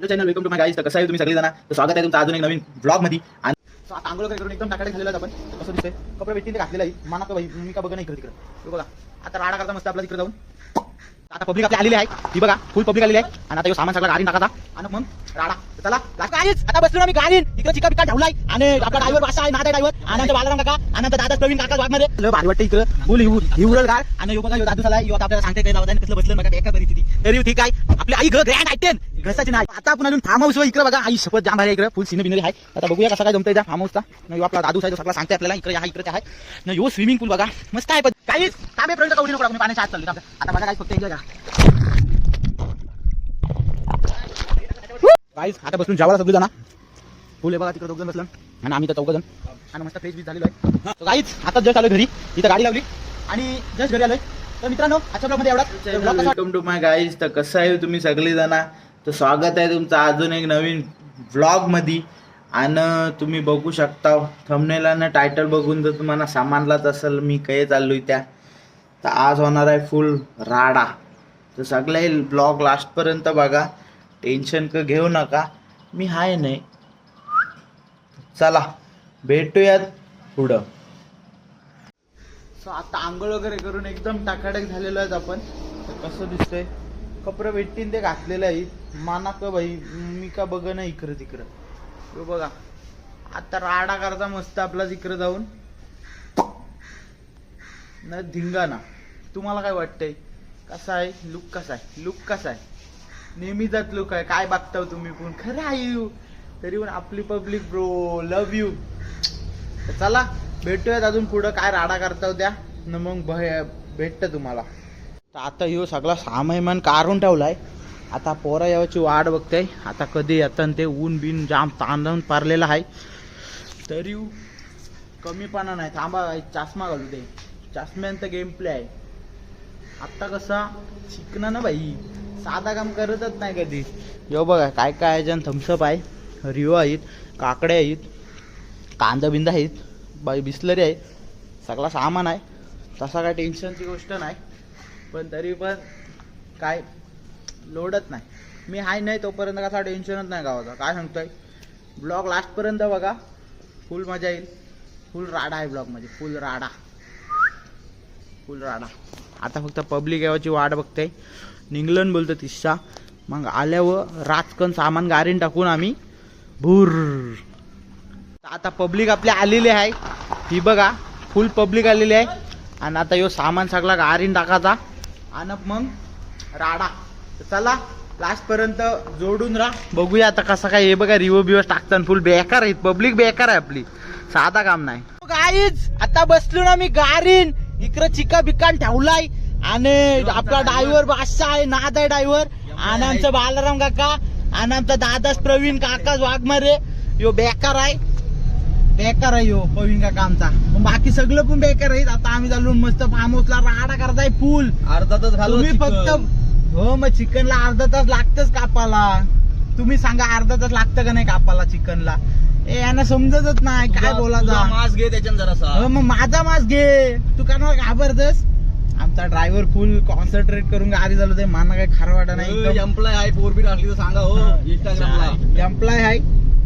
Hello channel welcome to my guys तर कसं आहे तुम्ही सगळे जण तर स्वागत आहे तुमचं अजून एक नवीन ब्लॉगमध्ये आणि आंघोळ वगैरे करून एकदम टाकाटे झालेला आपण. कसं दिसतंय? कपडे भेटतील ते घातलेलं आहे. माना का भाई मी का बघा नाही इकडे तिकडे. बघा. आता राडा करता मस्त आपला तिकडे जाऊन. आता पब्लिक आपली आलेली आहे. ही बघा फुल पब्लिक आलेली आहे. आणि आता सामान सगळं गाडी टाकाचा आणि मग राडा. चला ला- आता बसलो ना मी गाडीन इकडे चिका पिका ठेवलाय. आणि आपला ड्रायव्हर भाषा आहे नादा ड्रायव्हर आनंद आमचा बालाराम काका आनंद दादा प्रवीण काका वागमध्ये लय भारी वाटतं इकडे. फुल हिवरल गाड. आणि यो बघा दादू चला यो आपल्याला सांगते काही लावत कसलं बसलं बघा एका परिस्थिती. तरी ठीक आहे. आपली आई घर ग्रँड आयटेन घसाची नाही. आता आपण अजून फार्म हाऊस इकडे बघा. आई शपथ जाम आहे इकडे. फुल सिने बिनरी आहे. आता बघूया कसा काय जमतंय त्या फार्म हाऊसचा आपला दादू साहेब सगळं सांगते आपल्याला इकडे हा इकडे आहे. न यो स्विमिंग पूल बघा. मस्त आहे काहीच प्रवीण काका उडी नको आपण पाण्याच्या आत चालली आता बघा काय फक्त एन्जॉय करा. गाईज आता बसून जेवायला सगळी जण. फुल बघा तिकडे दोघ जण बसलं. आणि आम्ही तर चौघ जण आणि मस्त फ्रेश बीज झालेलो आहे. गाईज आता जस्ट आलो घरी. इथं गाडी लावली. आणि जस्ट घरी आलोय. तर मित्रांनो आजच्या ब्लॉगमध्ये एवढा वेलकम टू माय गाईज तर कसं आहे तुम्ही सगळे जण तर स्वागत आहे तुमचं अजून एक नवीन व्लॉगमध्ये आणि तुम्ही बघू शकता थंबनेल आणि टायटल बघून जर तुम्हाला सामानलाच असेल मी काय आहे त्या तर आज होणार आहे फुल राडा. तर सगळे ब्लॉग लास्टपर्यंत बघा. टेन्शन क घेऊ नका. मी हाय नाही. चला भेटूयात पुढं. सो आता आंघोळ वगैरे करून एकदम टाकाटक झालेलो आहेत आपण. तर कसं दिसतंय? कपडे भेटतील ते घातलेलं आहे माना का भाई मी का बघ ना इकडं तिकडं. तो बघा. आता राडा करता मस्त आपला जिक्र जाऊन. न धिंगाणा. तुम्हाला काय वाटतंय? कसा आहे? लुक कसा आहे? लुक कसा आहे? नेहमीचाच लुक आहे. काय बघताव तुम्ही पण? खरं आहे यू तरी पण आपली पब्लिक ब्रो लव यू चला भेटूयात अजून पुढं. काय राडा करताव त्या? न मग भेटतं तुम्हाला. तर आता ह्यो सगळा सामान काढून ठेवलाय. आता पोरा यावाची वाट बघते. आता कधी येतं ते ऊन बिन जाम तांदून पारलेलं आहे. तरी कमीपणा नाही. थांबा चष्मा घालू दे. चष्म्यानंतर गेम प्ले आहे. आत्ता कसा? शिकणं ना भाई साधा काम करतच नाही कधी. यो बघा काय काय आहे थम्सअप आहे. रिओ आहेत काकड्या आहेत कांदा बिंदा आहेत बाई बिस्लरी आहे सगळा सामान आहे. तसा काय टेन्शनची गोष्ट नाही. पण तरी पण काय लोडत नाही. मी हाय नाही तोपर्यंत कसा टेन्शनच नाही गावाचा. काय सांगतोय? ब्लॉग लास्टपर्यंत बघा. फुल मजा येईल. फुल राडा आहे ब्लॉगमध्ये फुल राडा. फुल राडा. आता फक्त पब्लिक यावाची वाट बघते निंगलन बोलतो तिस्सा मग आल्यावर राजकन सामान गारीन टाकून आम्ही भूर. आता पब्लिक आपली आलेली आहे. ही बघा. फुल पब्लिक आलेली आहे. आणि आता यो सामान सगळा गारीन टाकायचा. आणि मग राडा. तर चला लास्ट पर्यंत जोडून राहा. बघूया आता कसा काय हे बघा रिओ बिवस टाकताना फुल बेकार आहेत. पब्लिक बेकार आहे आपली. साधा काम नाही. गाईच आता बसलो ना मी गारीन इकडे चिका बिकान ठेवलाय. आणि आपला ड्रायव्हर बादशाह आहे नाद आहे ड्रायव्हर आणि आमचा बालाराम काका आणि आमचा दादाच प्रवीण काकाच वाघमारे. यो बेकार आहे. बेकार आहे यो प्रवीण काका आमचा. मग बाकी सगळं पण बेकार आहेत. आता आम्ही चालून मस्त फार्म हाऊसला राडा करताय फुल अर्धा तास घालू तुम्ही फक्त हो मग चिकनला अर्धा तास लागतच कापाला तुम्ही सांगा अर्धा तास लागतं का नाही कापाला चिकनला? ए यांना समजतच नाही. काय बोलायचा? मास घे त्याच्यानं जरासा. हो मग माझा मास घे. तू का घाबरतस? आमचा ड्रायव्हर फुल कॉन्सन्ट्रेट करून गाडी झालो ते माना काही खरं वाटा नाही. एम्प्लॉय आहे फोर बी असली तर सांगा हो इंस्टाग्रामला एम्प्लॉय आहे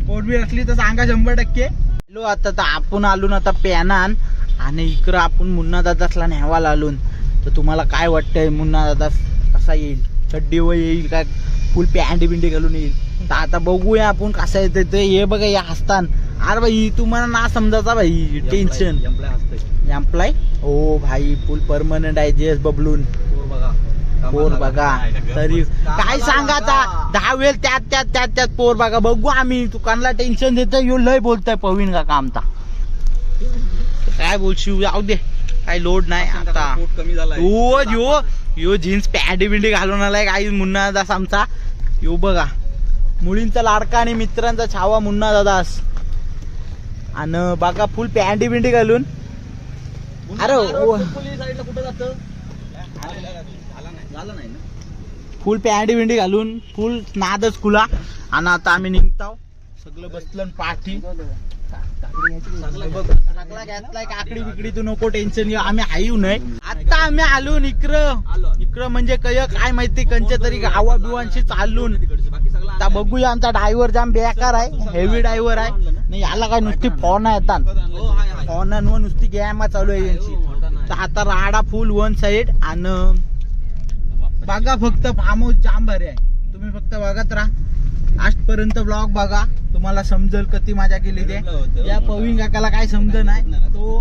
पोरबी असली तर सांगा शंभर टक्के. आलो आता तर आपण आलून आता पॅनान आणि इकडं आपण मुन्ना दादासला न्यावाला आलून तर तुम्हाला काय वाटतंय मुन्ना दादा? कसा येईल? चड्डी व येईल काय फुल पॅन्ट बिंडी घालून येईल. तर आता बघूया आपण कसा येते ते हे बघा या हसतान. अरे भाई तुम्हाला ना समजायचा भाई टेन्शन एम्प्लॉय ओ भाई फुल परमनंट आहे जेस बबलून. पोर बघा. पोर बघा. तरी काय सांगा आता? दहा वेळ त्यात त्यात त्यात त्यात पोर बघा. बघू आम्ही. दुकानला टेन्शन देत यो लय बोलतोय पवीन काका आमचा. काय बोलशील? जाऊ दे. काय लोड नाही आता. कमी झालाय. यो जीन्स पॅन्ट बिंडी घालून आलाय काही मुन्ना दास आमचा. यो बघा. मुलींचा लाडका आणि मित्रांचा छावा मुन्ना दादास आणि बघा फुल पॅन्टी बिंडी घालून. अरे, ओ. साईडला कुठं जातं? झालं नाही ना? फुल पॅन्टी बिंडी घालून फुल नादच खुला. आणि आता आम्ही निघताव सगळं बसलं पाठी सगळा घेतलाय काकडी बिकडी तू नको टेन्शन आम्ही आई नाही. आता आम्ही आलो इकडं इकडं म्हणजे कय काय माहिती कंच्या तरी गावा बिवांशी चालून. आता बघूया आमचा ड्रायव्हर जाम बेकार आहे हेवी ड्रायव्हर आहे. नाही याला काय नुसती फोन येतात हो व नुसती गॅम चालू आहे यांची. तर आता राडा फुल वन साइड आणि बघा फक्त फार्म हाऊस जाम भारी आहे. तुम्ही फक्त बघत राहा. आजपर्यंत ब्लॉग बघा. तुम्हाला समजेल कधी मजा केली ते? या पवीन काकाला काय समज नाही तो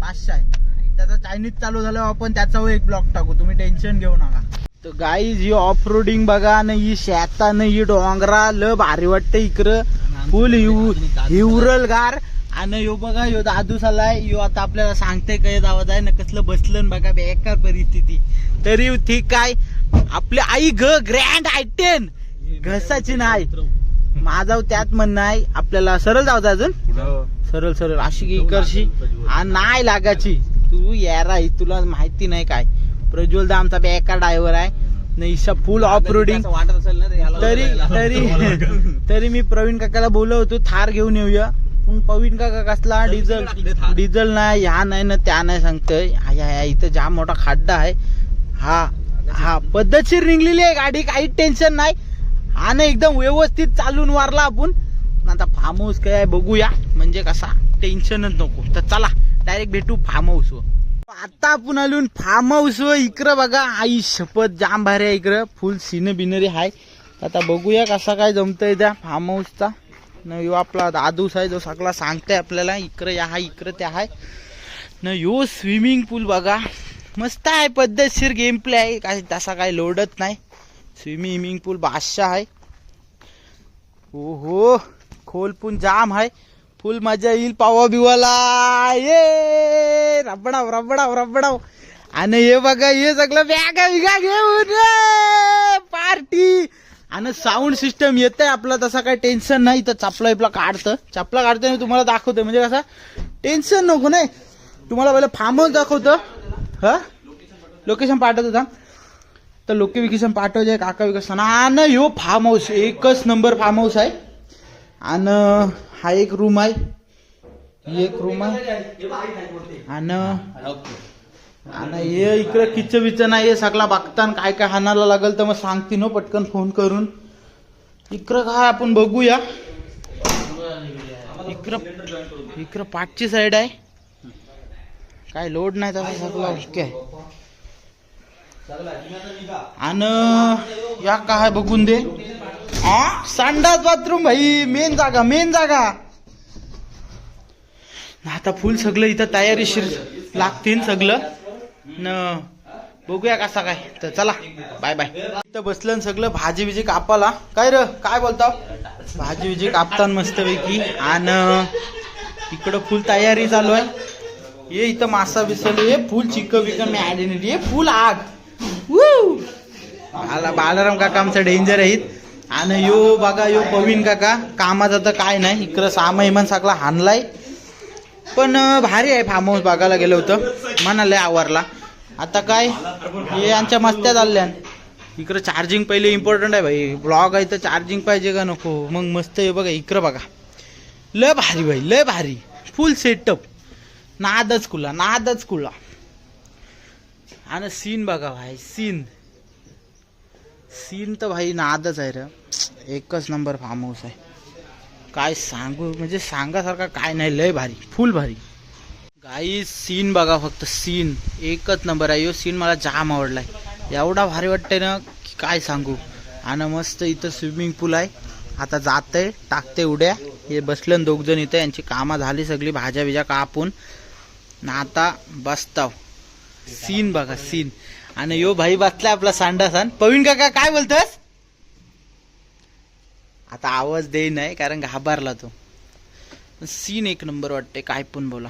पाचशे आहे. त्याचा चायनीज चालू झाल्यावर आपण त्याचा एक ब्लॉग टाकू. तुम्ही टेन्शन घेऊ नका. तर गाईज ही ऑफ रोडिंग बघा न ही शेता न ही डोंगरा ल भारी वाटतं इकडं. फुल हिवरल गार. आणि यो बघा यो दादू आलाय यो आता आपल्याला सांगते काय जावं जाय ना कसलं बसलं न बघा बेकार परिस्थिती. तरी ठीक आहे. आपली आई ग ग्रँड आयटेन घसाची नाही. माझं त्यात म्हणणं आहे आपल्याला सरळ जाऊ अजून. सरळ सरळ. अशी की करशी. नाही. लागायची. तू यारा तुला माहिती नाही काय. प्रज्वल दा आमचा बेकार ड्रायव्हर आहे. नाही फुल ऑफ रोडिंग तरी. तरी तरी मी प्रवीण काकाला बोलवतो थार घेऊन येऊया. पण प्रवीण काका कसला डिझेल डिझेल नाही ह्या नाही ना त्या नाही सांगतोय. इथं जाम मोठा खड्डा आहे. हा हा पद्धतशीर निघलेली आहे गाडी काही टेन्शन नाही. हा ना एकदम व्यवस्थित चालून वारला आपण. आता फार्म हाऊस काय आहे बघूया. म्हणजे कसा? टेन्शनच नको. तर चला डायरेक्ट भेटू फार्म हाऊस आता आपण आलो फार्म हाऊस व इकडं बघा आई शपथ जाम भारी आहे इकडं. फुल सीन बिनरी आहे आता बघूया कसा काय जमतंय त्या फार्म हाऊसचा न यो आपला दादूस आहे जो सगळा सांगताय आपल्याला इकडं या हा इकडं त्या आहे न यो स्विमिंग पूल बघा. मस्त आहे पद्धतशीर गेम प्ले आहे. काय तसा काय लोडत नाही. स्विमिंग पूल बादशाह आहे ओहो खोल पण जाम आहे फुल मजा येईल पावा बिवाला ये रबडाव रबडाव रबडाव आणि हे बघा हे सगळं बॅगा बिगा घेऊन पार्टी आणि साऊंड सिस्टम येत आहे आपला तसा काही टेन्शन नाही तर चपला इपला काढतं चपला मी तुम्हाला दाखवतोय म्हणजे कसं टेन्शन नको नाही तुम्हाला पहिलं फार्म हाऊस दाखवतं हा लोकेशन पाठवतो थांब तर लोकेशन पाठवायचे काका विकसन आणि ह्यो फार्म हाऊस एकच नंबर फार्म हाऊस आहे. आणि हा एक रूम आहे. ही एक रूम आहे. आणि आणि हे इकडे किच्च बिच्च नाही हे सगळा बघताना काय काय हाणायला लागल तर मग सांगते ना पटकन फोन करून. इकडं काय आपण बघूया. इकडं इकडं पाठची साईड आहे. काय लोड नाही तसा सगळा ओके आहे. आणि या काय बघून दे. हा संडास बाथरूम भाई मेन जागा मेन जागा. आता फुल सगळं इथं तयारीशीर लागतील सगळं. न बघूया कसा काय. तर चला बाय बाय इथं बसलं सगळं भाजी बिजी कापाला. काय र काय बोलता? भाजी बिजी कापतान मस्तपैकी. आणि इकडं फुल तयारी चालू आहे. ये इथं मासा बिसल ये फुल चिकन बिकन मी आयडेंटिटी ये फुल आग. Woo! आला बालाराम काका आमचा डेंजर आहेत आणि यो बघा यो पवीन काका कामाचा तर काय नाही. इकडं सामा इमान सगळा हाणलाय. पण भारी आहे फार्म हाऊस बघायला गेलं होतं. म्हणाले आवरला. आता काय? हे यांच्या मस्त्या चालल्या इकडं चार्जिंग पहिले इम्पॉर्टंट आहे भाई. ब्लॉग आहे तर चार्जिंग पाहिजे का नको? मग मस्त आहे बघा इकडं बघा. लय भारी भाई लय भारी. फुल सेटअप नादच कुला नादच कुला आणि सीन बघा भाई सीन. सीन तर भाई नादच आहे र. एकच नंबर फार्म हाऊस आहे. काय सांगू म्हणजे सांगासारखा काय नाही लय भारी फुल भारी. गाई सीन बघा फक्त सीन एकच नंबर आहे. यो सीन मला जाम आवडलाय. एवढा भारी वाटतंय ना की काय सांगू. आणि मस्त इथं स्विमिंग पूल आहे. आता जातंय टाकते उड्या. हे बसलं दोघजण इथं. यांची कामं झाली सगळी भाज्या बिज्या कापून. ना आता बसताव. सीन बघा सीन. आणि यो भाई बसला आपला सांडासान पवीन काका काय बोलतोस? आता आवाज दे नाही कारण घाबरला तो. सीन एक नंबर वाटते काय पण बोला.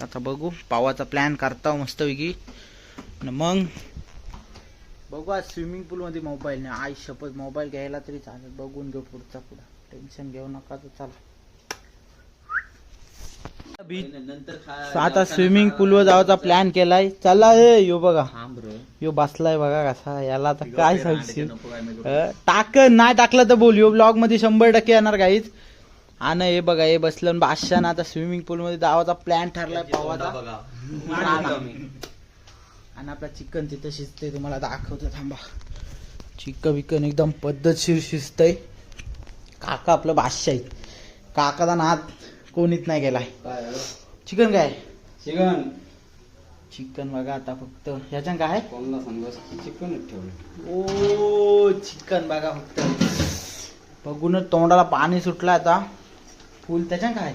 आता बघू पावाचा प्लॅन करता मस्तपैकी. मग? बघू आज स्विमिंग पूल मध्ये मोबाईल नाही. आई शपथ मोबाईल घ्यायला तरी चालेल. बघून घेऊ पुढचा पुढा. टेन्शन घेऊ नका तर चला. बीच. आता स्विमिंग पूलवर जायचा प्लॅन केलाय. चला ए यो बघा. यो बसलाय बघा कसा याला आता काय सांगशील? टाक नाही टाकलं तर बोल. यो ब्लॉगमध्ये शंभर टक्के येणार काहीच. आणि हे बघा हे बसलं बादशाह आता स्विमिंग पूल मध्ये जावाचा प्लॅन ठरलाय पावाचा. आणि आपला चिकन तिथं शिजतंय तुम्हाला दाखवतो थांबा. चिकन बिकन एकदम पद्धतशीर शिजतंय. काका आपलं बादशाह. काकाचा नाद कोणीच नाही गेलाय. चिकन काय? चिकन. चिकन बघा आता फक्त. ह्याच्यात काय? कोणला सांगस चिकन ठेवलं. ओ चिकन बघा फक्त. बघूनच तोंडाला पाणी सुटलं आता. फुल त्याच्यात काय?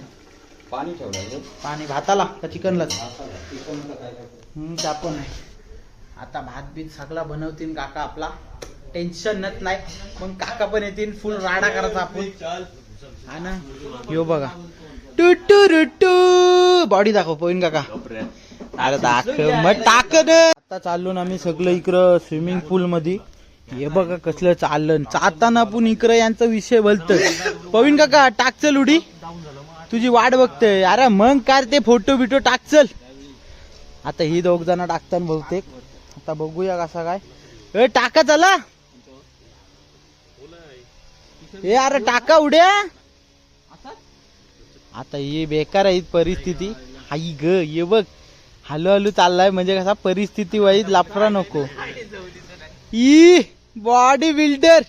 पाणी ठेवलं पाणी भाताला का चिकनलाच? चिकनचं काय हम्म, त्या पण आहे. आता भात बीत सगळा बनवतील काका आपला. टेन्शनच नाही. मग काका पण येतील फुल राडा करायचा आपण. हा ना? यो बघा. टू टू रु टू. बॉडी दाखव पोईन काका. अरे दाखव मग टाक आता चाललो ना आम्ही सगळं इकडं स्विमिंग पूल मध्ये हे बघा कसलं चाललं चालताना पण इकडं यांचा विषय बोलत पवीन काका टाक चल उडी. तुझी वाट बघतय. अरे मग काय ते फोटो बिटो टाक चल. आता ही दोघ जण टाकताना बहुतेक. आता बघूया कसा काय. ए टाका चला. ए अरे टाका उड्या. आता ही बेकार आहे परिस्थिती. हाई ग ये बघ. हलू हलू चाललाय म्हणजे कसा परिस्थिती वाईट लाफरा नको. ई बॉडी बिल्डर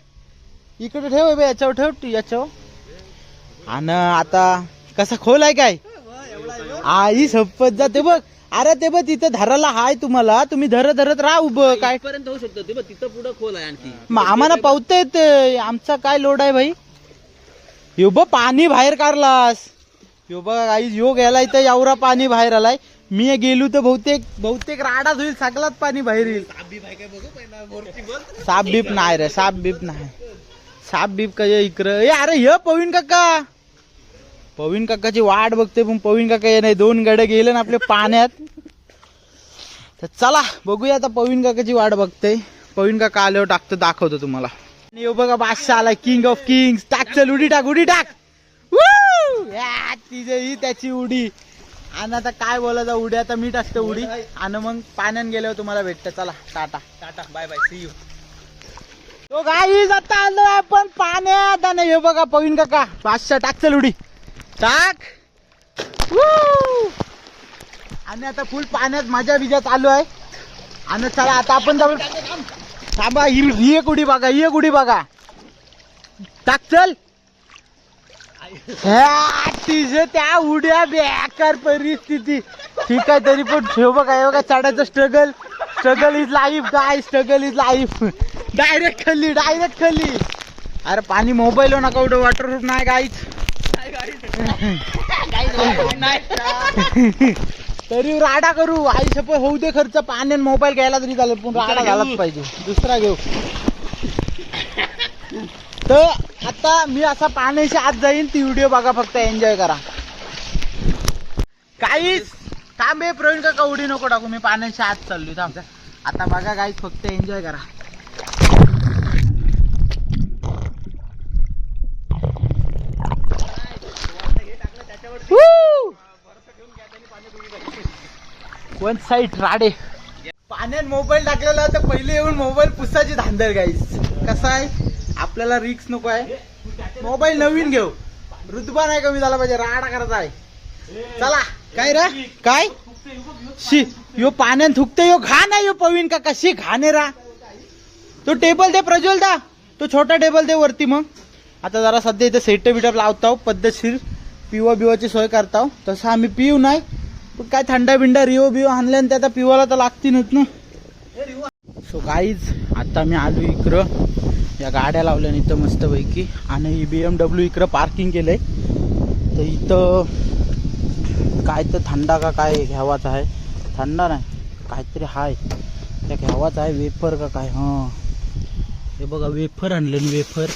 इकडे ठेव बे, याच्यावर ठेव तू याच्यावर. आणि आता कसा खोल आहे काय? आई शपथ जाते बघ. अरे ते बघ तिथं धरायला हाय तुम्हाला. तुम्ही धरत धरत राहा उभं. काय? पर्यंत होऊ शकतो. ते बघ तिथं पुढं खोल आहे आणखी. मग आम्हाला पावता येत आमचा काय लोड आहे भाई? यो बघ पाणी बाहेर काढलास. यो बघा गाईज यो गेलाय तर एवढा पाणी बाहेर आलाय. मी गेलो तर बहुतेक बहुतेक राडाच होईल सगळाच पाणी बाहेर येईल. साप बीप नाही रे साप बीप नाही. साप बीप का इकडं? ए अरे हे पवीन काका. पवीन काकाची वाट बघते पण पवीन काका ये नाही दोन गडे गेले ना आपले पाण्यात. तर चला बघूया आता पवीन काकाची वाट बघते पवीन काका आल्यावर टाकतो दाखवतो तुम्हाला. आणि बघा बादशाह आलाय किंग ऑफ किंग्स टाक चल उडी टाक उडी टाक. तिची ही त्याची उडी. आणि आता काय बोलायचं उडी आता मी टाकतो उडी. आणि मग पाण्यात गेल्यावर तुम्हाला भेटतं. चला tata. Tata bye bye see you तो गाई आता आलो आपण पाण्यात. आणि हे बघा पवीन काका बादशाह टाक चल उडी. टाक! आणि आता फुल पाण्यात मजा बिजा चालू आहे. आणि चला आता आपण जाऊ थांबा ही ही एक उडी बघा ही एक उडी बघा. टाक चल ह्या, तिचे त्या उड्या बेकार परिस्थिती. ठीक आहे तरी पण ठेव बघा हे बघा चढायचं struggle struggle is life guy struggle is life direct खाली डायरेक्ट खाली अरे पाणी मोबाईल नका उडं वॉटरप्रूफ नाही गाईच तरी राडा करू आई शपथ होऊ दे खर्च. पाण्यात मोबाईल घ्यायला तरी चालेल पण राडा झालाच पाहिजे. दुसरा घेऊ. तर आता मी असा पाण्याच्या आत जाईन ती व्हिडिओ बघा फक्त एन्जॉय करा. काहीच थांबे प्रवीण का उडी नको टाकू मी पाण्याच्या आत चाललोय थांब. आता बघा काहीच फक्त एन्जॉय करा. वन साईड राडे. पाण्यात मोबाईल टाकलेला तर पहिले येऊन मोबाईल पुसाची धांदल गाईस कसा आहे? आपल्याला रिक्स नको आहे. मोबाईल नवीन घेऊ. रुतबा नाही कमी झाला पाहिजे? राडा करायचा आहे. चला काय रा? काय? शी यो पाण्यान थुकते यो घाण आहे यो पवीन का कशी घाणे रा. तो टेबल दे प्रज्वल दा. तो छोटा टेबल दे वरती मग. आता जरा सध्या इथे सेट बिटअप लावताव हो, पद्धतशीर. पिवा बिवाची सोय करताव हो. तसं आम्ही पिऊ नाही. पण काय थंडा बिंडा रिओ बिओ आणल्यान ते आता पिवाला तर लागतीनच ना. सो गाईज आता मी आलो इकडं. या गाड्या लावल्या इथं मस्तपैकी. आणि बी एम डब्ल्यू इकडं पार्किंग केलं आहे तर इथं काय तर थंडा का काय घ्यावाचा आहे. थंडा नाही काहीतरी हाय. त्या घ्यावाचा आहे वेफर का काय हां. हे बघा वेफर आणले वेफर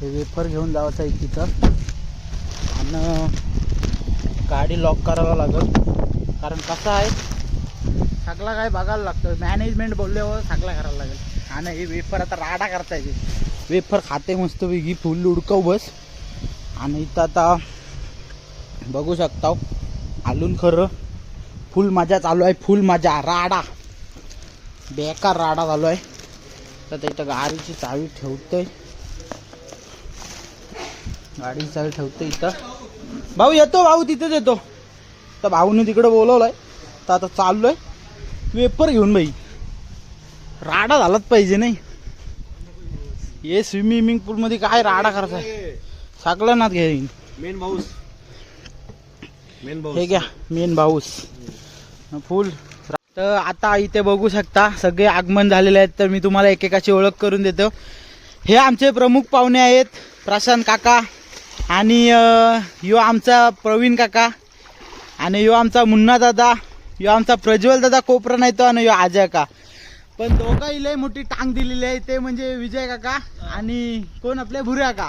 हे वेफर घेऊन जायचं आहे तिथं आणि गाडी लॉक करायला लागल. कारण कसं आहे सगळा काय बघायला लागतं. मॅनेजमेंट बोलल्यावर सगळा करायला लागेल. आणि हे वेफर आता राडा करता येते वेफर खाते मस्तपैकी फुल उडकव बस. आणि इथं आता बघू शकता आलून खरं फुल मजा चालू आहे फुल मजा राडा. बेकार राडा चालू आहे. तर इथं गाडीची चावी ठेवतोय. गाडीची चावी ठेवतोय इथं. भाऊ येतो भाऊ तिथेच येतो. तर भाऊने तिकडे बोलवलंय. तर आता चाललोय. वेपर घेऊन बाई. राडा झालाच पाहिजे नाही. हे स्विमिंग पूल मध्ये काय राडा करताय? साकलं ना घेईन मेन भाऊस. मेन हे घ्या मेन भाऊस. फुल. तर आता इथे बघू शकता सगळे आगमन झालेले आहेत तर मी तुम्हाला एकेकाची ओळख करून देतो. हे आमचे प्रमुख पाहुणे आहेत प्रशांत काका आणि यो आमचा प्रवीण काका आणि यो आमचा मुन्ना दादा यो आमचा प्रज्वल दादा कोपरा नाही तो आणि यो अजय का पण दोघाही लय मोठी टांग दिलेली आहे. ते म्हणजे विजय काका आणि कोण आपले भुऱ्या का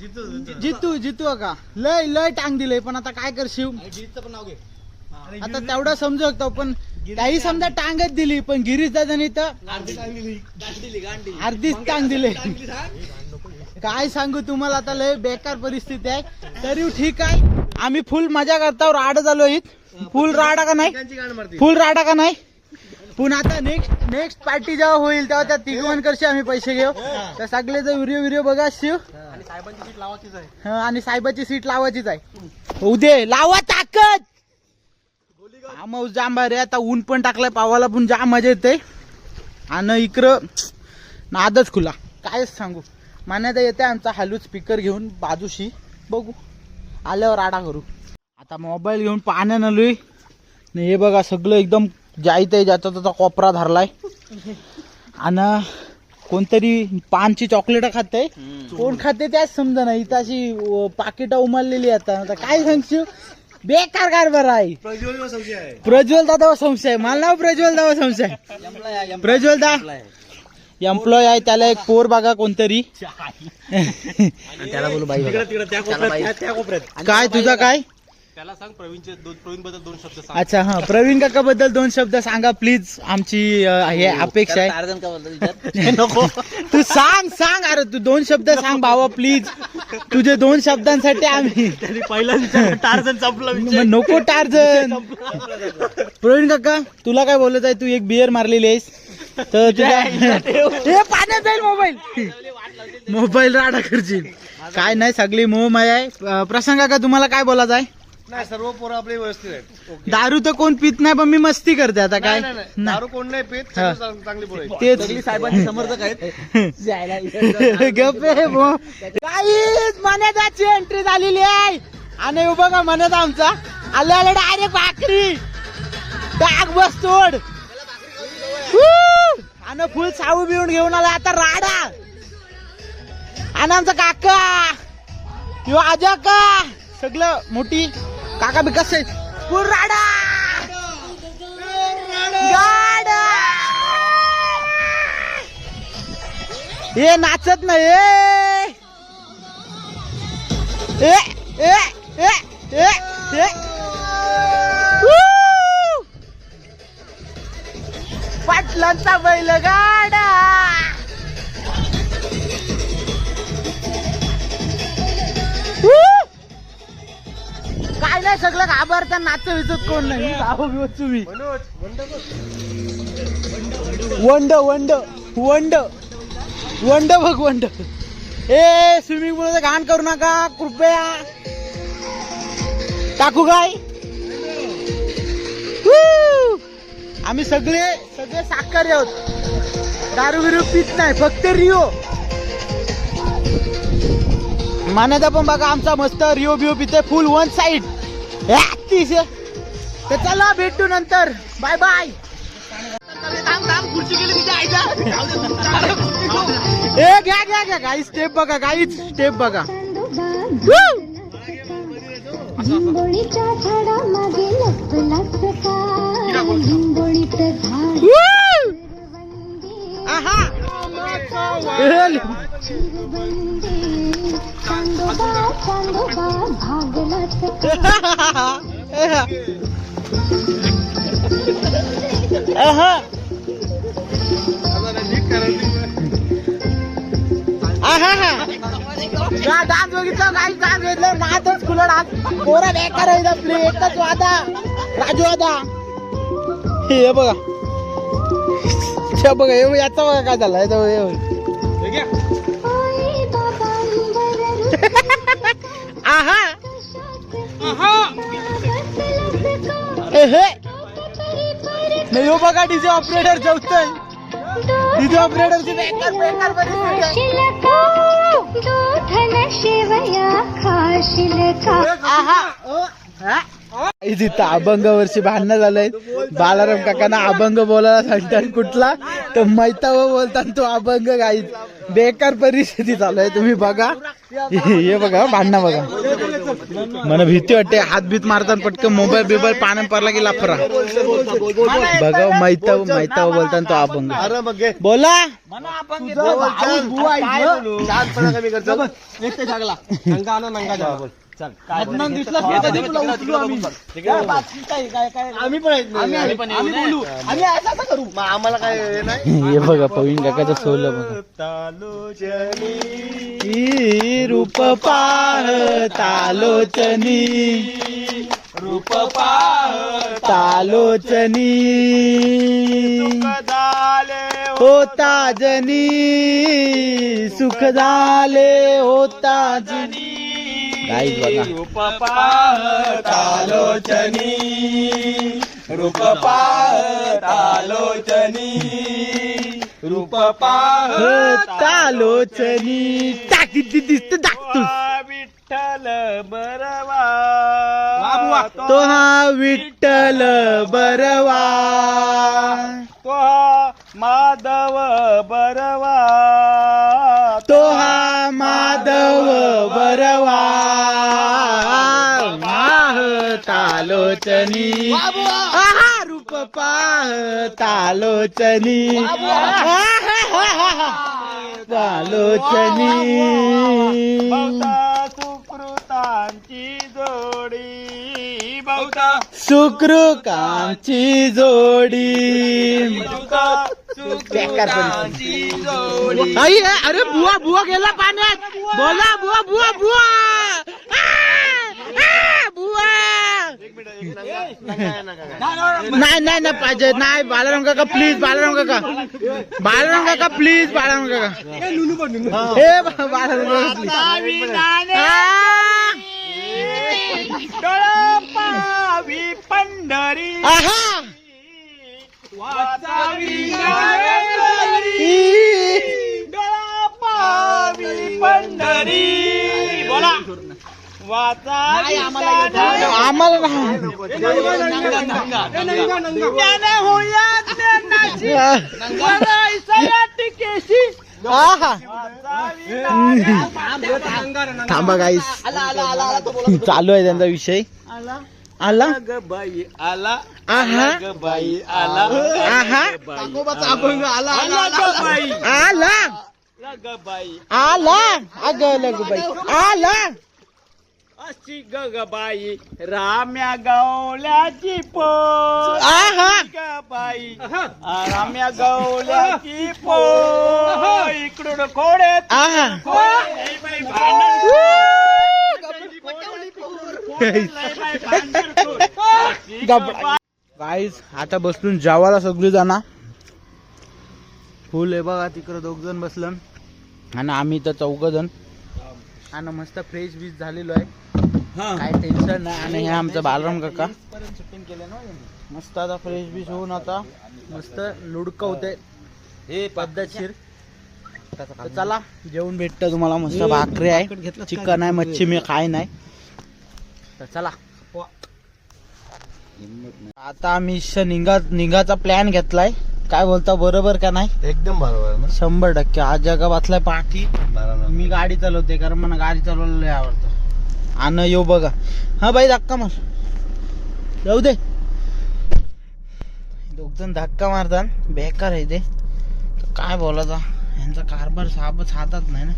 जितू जितू. का लय लय टांग दिले पण आता काय करशील? पण नाव घे. आता तेवढं समजू शकतो पण काही समजा टांगच दिली पण गिरीश दादानी तर अर्धीच टांग दिले. काय सांगू तुम्हाला आता लय बेकार परिस्थिती आहे. तरी ठीक आहे. आम्ही फुल मजा करता राड झालो इथ. फुल राडा का नाही? फुल राडा का नाही? पुन्हा आता नेक्स्ट नेक्स्ट पार्टी जेव्हा होईल तेव्हा त्या तिघवण करशी आम्ही पैसे घेऊ. तर सगळे जर व्हिडिओ व्हिडिओ बघा शिव. आणि साहेबांची सीट लावायचीच आहे हं, आणि साहेबाची सीट लावायचीच आहे. होऊ दे लावा ताकद! हा मग जांबा रे आता ऊन पण टाकलाय पावाला पण जाम मजा येते. आणि इकडं नादच खुला. कायच सांगू. मान्यता येते आमचा हलू स्पीकर घेऊन बाजूशी. बघू. आल्यावर आडा करू. आता मोबाईल घेऊन पाण्यानं आलोय आणि हे बघा सगळं एकदम जायत आहे ज्याचा त्याचा कोपरा धरलाय. आणि कोणतरी पानची चॉकलेट खाते कोण खाते त्याच समजा नाही. इथं अशी पाकिटा उमललेली आता आता काय सांगशील? बेकार कारभार आहे. प्रज्वल संशय आहे. प्रज्वल दादा संशय मला नाव प्रज्वल दादा संशय प्रज्वल दा. एम्प्लॉय आहे. त्याला एक पोर बघा कोणतरी. त्याला बोलू बाई काय तुझा काय? त्याला सांग प्रवीणचे दोन प्रवीणबद्दल दोन शब्द सांग. अच्छा हा. प्रवीण काका बद्दल दोन शब्द सांगा प्लीज. आमची अं, हे अपेक्षा आहे. टार्झन का बोलतो नको. तू सांग सांग. अरे तू दोन शब्द सांग भावा प्लीज. तुझे दोन शब्दांसाठी आम्ही त्यांनी पहिला विचार टार्झन संपला मग नको टार्जन प्रवीण काका तुला काय बोलत आहे? तू एक बियर मारलेली आहेस. तर तुझ्या हे पाण्यात जाईल मोबाईल मोबाईल राडा करशील. काय नाही सगळी मोहमाय आहे. अं, प्रसंग काका तुम्हाला काय बोलायचं आहे? नाही सर्व पोरं आपले व्यवस्थित आहेत ओके. दारू तर कोण पित नाही पण मी मस्ती करते आता काय नाही, नाही, नाही. नाही. दारू कोण नाही पित. सर्व चांग- चांगली पोरं आहेत. तेच साहेबांचे समर्थक आहेत गप रे भो. काहीच मनेदाची एंट्री झालेली आहे आणि हे बघा मनेदा आमचा आले आले डायरेक्ट भाकरी डाग बस तोड हू! आणि फुल साऊ बिवून घेऊन आला आता राडा आणि आमचा काका यो आजा का सगळं मोठी काका बी कसे? पुराडा राडा गाडा! हे नाचत नाही ए! ए ए ए ए ए! पाटलांचा बैल गाडा घाबरता नाच विचत कोण नाही जाऊ बिवू तुम्ही. वंड वंड वंड वंड. बघ वंड. ए स्विमिंग पूल घाण करू नका. कृपया. टाकू काय! आम्ही सगळे सगळे साखर आहोत. दारू बिरू पित नाही फक्त रिओ. मान्यता पण बघा आमचा मस्त रिओ बिओ पिते फुल वन साइड अतिशय तर चला भेटू नंतर. बाय बाय ए घ्या घ्या घ्या. काही स्टेप बघा काहीच स्टेप बघा! हिंगोळीच्या झाडामागे काय झाड. आहा चांदोबा चांदोबा भागलाच काय डान्स बघितलं काही डान्स बघितलं नाचच खुला डान्स पोरा बेकार आहे. आपली एकच वादा राजू वादा हे बघा हे बघा हे याचा बघा काय झालं याचा हे आहा. नाही हो बघा डीजे ऑपरेटर जेवतोय. डोळे दीदी ऑपरेटरची बेकार बेकार परिस्थिती आहे. तिथं अभंगावरची भांडणं झालंय. बालाराम काकांना अभंग बोलायला सांगतात कुठला? तर मैताव बोलतात तो अभंग गाई बेकार परिस्थिती चालू आहे तुम्ही बघा. हे बघा भांडणं बघा. मला भीती वाटते हात बीत मारतात पटकन मोबाईल बिबाईल पाण्यात पडला की लाफरा. बघा मैताव मैताव बोलतात तो अभंग. अरे मग आम्ही. पण आहेत ना. आम्ही बोलू. आम्ही असं असं करू. मग आम्हाला काय हे नाही? हे बघा पवीन काकाचं सोलं बघा. तालोचनी. रूप तालोचनी. रूप तालोचनी. होता जनी. सुख झाले होता जनी. बघा. तालोचनी रूप तालोचनी रूप तालोचनी टाकी दिसत टाकतोस विठ्ठल बरवा. तो हा विठ्ठल बरवा. तो हा माधव बरवा. तो हा माधव बरवा. तालोचनी आहा रूप पाह तालोचनी तालोचनी सुकृतांची जोडी बहुता सुकृकांची जोडी. बेकार सुकृतांची जोडी. आई अरे बुवा बुवा गेला पाण्यात. बोला बुवा बुवा बुवा. आ! आ! बुवा. नाही नाही नाही पाहिजे. नाही बालाराम काका प्लीज बालाराम काका. बालाराम काका प्लीज बालाराम काका. हे बालाराम काका पंढरी. थांबा गाईस चालू आहे त्यांचा विषय आला ग बाई आला आहा बाई आला आहा आला आला बाई आला बाई आला अग लगबाई आला अशी गगबाई राम्या गवल्याची पो आहा बाई राम्या गवल्याची पो इकडून आहा गाईज आता बसलून जेवायला सगळी जाणार फुल आहे बघा तिकडं दोघ जण बसलं. आणि आम्ही तर चौघ जण आणि मस्त फ्रेश बीच झालेलो आहे. काय टेन्शन नाही. आणि हे आमचं बालराम काका. मस्त आता फ्रेश बीच होऊन आता मस्त लुडकं होते. हे पद्धतशीर तर चला जेवण भेटतं तुम्हाला मस्त भाकरी आहे. चिकन आहे मच्छी मी खाय नाही. तर चला. आता आम्ही निघा निघाचा प्लॅन घेतलाय. काय बोलता बरोबर का नाही? एकदम बरोबर ना. शंभर टक्के. आज जगा बसलाय पाठी बरोबर. मी गाडी चालवते कारण मला गाडी चालवायला लय आवडतं. आणि येऊ बघा. हा बाई धक्का मार. जाऊ दे. दोघ जण धक्का मारतात. बेकार आहे ते. काय बोलायचा? यांचा कारभार साबच हातात नाही ना.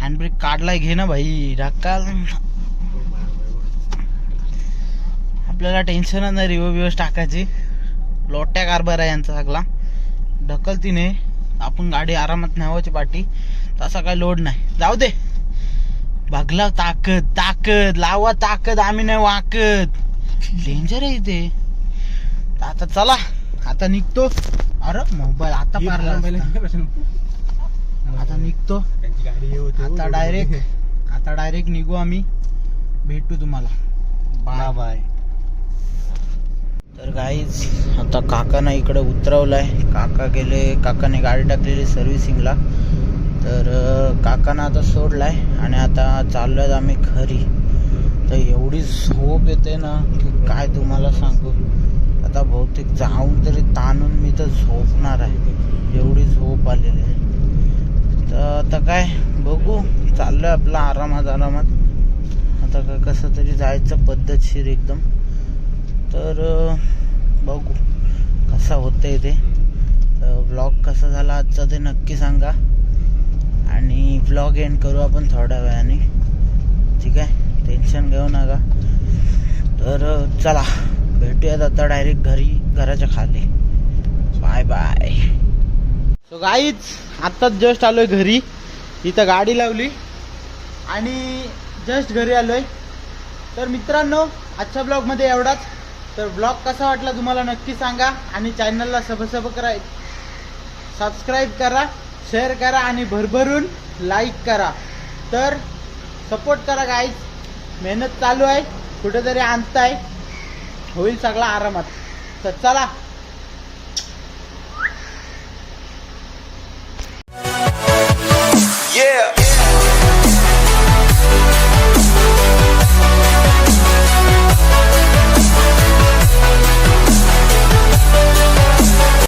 हँडब्रेक काढलाय घे ना भाई. धक्का. आपल्याला टेन्शन नाही रिव्ह बिवस टाकायची. लोट्या कारभार आहे यांचा सगळा. ढकलतीने आपण गाडी आरामात न्यावायची पाठी तसा काय लोड नाही. जाऊ दे. बघला ताकद ताकद लावा ताकद आम्ही नाही वाकत. डेंजर आहे तर आता चला आता निघतो. अरे मोबाईल आता असता. आता निघतो. आता डायरेक्ट आता डायरेक्ट निघू आम्ही. भेटू तुम्हाला. बाय बाय तर गाईच आता काकानं इकडे उतरवलाय. काका गेले काकाने गाडी टाकलेली सर्व्हिसिंगला तर काकांना काकानं आता सोडलाय आणि आता चाललो आहेत आम्ही घरी. तर एवढी झोप येते ना की काय तुम्हाला सांगू? आता बहुतेक जाऊन तरी ताणून मी तर झोपणार आहे. एवढी झोप आलेली आहे. तर आता काय? बघू. चाललोय आपला आरामात आरामात. आता काय कसं तरी जायचं पद्धतशीर एकदम. तर बघू. कसा होतंय ते. ब्लॉग कसा झाला आजचा ते नक्की सांगा. आणि ब्लॉग एंड करू आपण थोड्या वेळाने. ठीक आहे? टेन्शन घेऊ नका. तर चला. भेटूयात आता डायरेक्ट घरी घराच्या खाली. बाय बाय सो गाईच आत्ताच जस्ट आलोय घरी. इथं गाडी लावली. आणि जस्ट घरी आलोय. तर मित्रांनो आजच्या ब्लॉगमध्ये एवढाच. तर ब्लॉग कसा वाटला तुम्हाला नक्की सांगा. आणि चॅनलला सबसब करा. सबस्क्राईब करा. शेअर करा आणि भरभरून लाईक करा. तर सपोर्ट करा गाईज मेहनत चालू आहे. कुठेतरी आणताय. होईल सगळा आरामात. तर चला. Yeah.